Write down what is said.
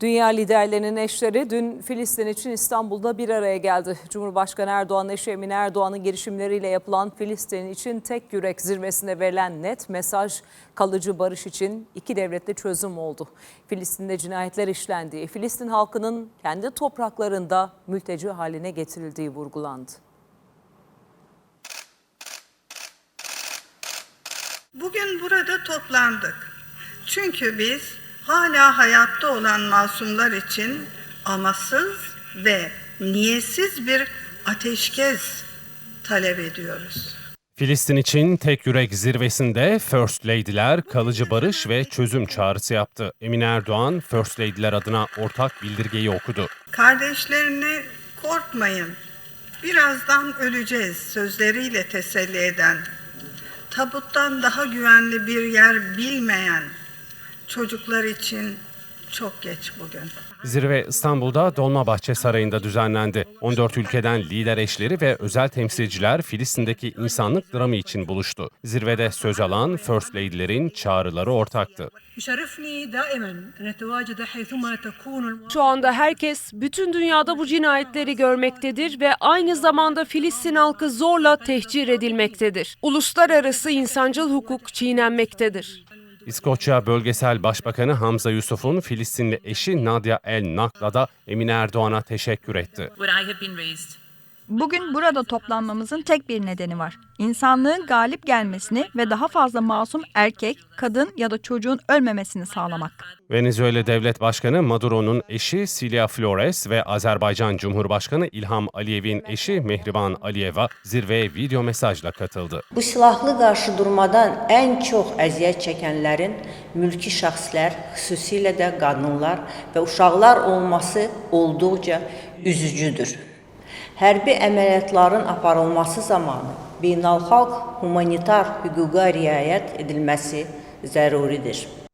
Dünya liderlerinin eşleri dün Filistin için İstanbul'da bir araya geldi. Cumhurbaşkanı Erdoğan'ın eşi Emine Erdoğan'ın girişimleriyle yapılan Filistin için tek yürek zirvesinde verilen net mesaj kalıcı barış için iki devletli çözüm oldu. Filistin'de cinayetler işlendiği, Filistin halkının kendi topraklarında mülteci haline getirildiği vurgulandı. Bugün burada toplandık. Çünkü biz hala hayatta olan masumlar için amasız ve niyetsiz bir ateşkes talep ediyoruz. Filistin için tek yürek zirvesinde First Lady'ler kalıcı barış ve çözüm çağrısı yaptı. Emine Erdoğan First Lady'ler adına ortak bildirgeyi okudu. Kardeşlerini korkmayın, birazdan öleceğiz sözleriyle teselli eden, tabuttan daha güvenli bir yer bilmeyen çocuklar için çok geç bugün. Zirve İstanbul'da Dolmabahçe Sarayı'nda düzenlendi. 14 ülkeden lider eşleri ve özel temsilciler Filistin'deki insanlık dramı için buluştu. Zirvede söz alan First Lady'lerin çağrıları ortaktı. Şu anda herkes bütün dünyada bu cinayetleri görmektedir ve aynı zamanda Filistin halkı zorla tehcir edilmektedir. Uluslararası insancıl hukuk çiğnenmektedir. İskoçya Bölgesel Başbakanı Hamza Yusuf'un Filistinli eşi Nadia El Nakla da Emine Erdoğan'a teşekkür etti. Bugün burada toplanmamızın tek bir nedeni var. İnsanlığın galip gelmesini ve daha fazla masum erkek, kadın ya da çocuğun ölmemesini sağlamak. Venezuela Devlet Başkanı Maduro'nun eşi Silya Flores ve Azerbaycan Cumhurbaşkanı İlham Aliyev'in eşi Mehriban Aliyeva zirveye video mesajla katıldı. Bu silahlı qarşı durmadan ən çox əziyyət çəkənlərin mülki şəxslər, xüsusilə də qadınlar və uşaqlar olması olduqca üzücüdür. Hərbi əməliyyatların aparılması zamanı beynəlxalq humanitar hüquqa riayət edilməsi zəruridir.